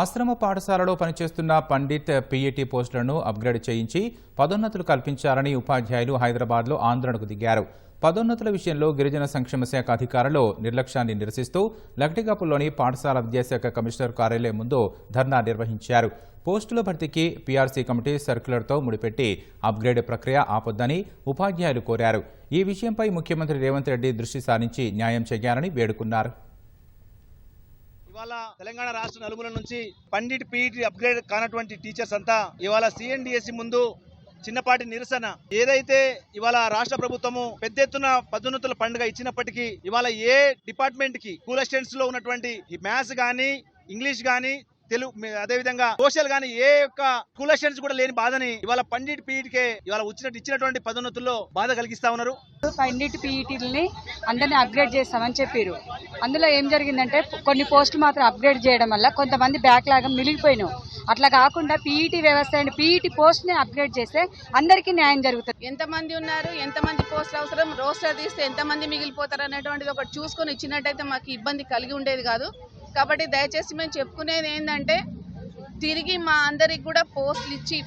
ఆశ్రమ పాఠశాలలో పనిచేస్తున్న పండిత్ పీఈటీ పోస్టులను అప్గ్రేడ్ చేయించి పదోన్నతులు కల్పించాలని ఉపాధ్యాయులు హైదరాబాద్లో ఆందోళనకు దిగారు. పదోన్నతుల విషయంలో గిరిజన సంక్షేమ శాఖ అధికారులు నిర్లక్ష్యాన్ని నిరసిస్తూ లక్టికాపుల్లోని పాఠశాల విద్యాశాఖ కమిషనర్ కార్యాలయం ముందు ధర్నా నిర్వహించారు. పోస్టుల భర్తీకి పీఆర్సీ కమిటీ సర్క్యులర్తో ముడిపెట్టి అప్గ్రేడ్ ప్రక్రియ ఆపొద్దని ఉపాధ్యాయులు కోరారు. ఈ విషయంపై ముఖ్యమంత్రి రేవంత్ రెడ్డి దృష్టి సారించి న్యాయం చేయాలని వేడుకున్నారు. ఇవాళ తెలంగాణ రాష్ట్ర నలుమూల నుంచి పండిట్ పీఈటీ అప్గ్రేడ్ కానటువంటి టీచర్స్ అంతా ఇవాళ సిఎన్డిఎస్సి ముందు చిన్నపాటి నిరసన. ఏదైతే ఇవాళ రాష్ట్ర ప్రభుత్వము పెద్ద ఎత్తున పదోన్నతుల పండుగ ఇచ్చినప్పటికీ ఇవాళ ఏ డిపార్ట్మెంట్కి స్కూల్ అసిస్టెంట్స్లో ఉన్నటువంటి ఈ మ్యాథ్స్ గానీ ఇంగ్లీష్ గానీ తెలుగు అదే విధంగా సోషల్ గానీ ఏ యొక్క అసిస్టెంట్స్ కూడా లేని బాధని ఇవాళ పండిట్ పీఈటీకే ఇవాళ వచ్చినట్టు ఇచ్చినటువంటి పదోన్నతుల్లో బాధ కలిగిస్తా ఉన్నారు. పన్నెండు పీఈటీలని అందరినీ అప్గ్రేడ్ చేస్తామని చెప్పారు. అందులో ఏం జరిగిందంటే కొన్ని పోస్టులు మాత్రం అప్గ్రేడ్ చేయడం వల్ల కొంతమంది బ్యాక్ లాగా మిగిలిపోయినాం అట్లా కాకుండా పీఈటీ వ్యవస్థ అండ్ పీఈటీ పోస్ట్ని అప్గ్రేడ్ చేస్తే అందరికీ న్యాయం జరుగుతుంది. ఎంతమంది ఉన్నారు ఎంతమంది పోస్టులు అవసరం రోస్టర్ తీస్తే ఎంతమంది మిగిలిపోతారు అనేటువంటిది ఒకటి చూసుకొని ఇచ్చినట్టయితే మాకు ఇబ్బంది కలిగి ఉండేది కాదు. కాబట్టి దయచేసి మేము చెప్పుకునేది ఏంటంటే తిరిగి మా అందరికి కూడా పోస్టులు ఇచ్చి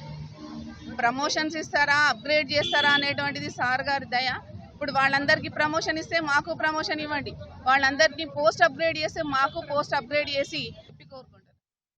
ప్రమోషన్స్ ఇస్తారా అప్గ్రేడ్ చేస్తారా అనేటువంటిది సార్ గారి దయ. ఇప్పుడు వాళ్ళందరికీ ప్రమోషన్ ఇస్తే మాకు ప్రమోషన్ ఇవ్వండి. వాళ్ళందరికీ పోస్ట్ అప్గ్రేడ్ చేస్తే మాకు పోస్ట్ అప్గ్రేడ్ చేసి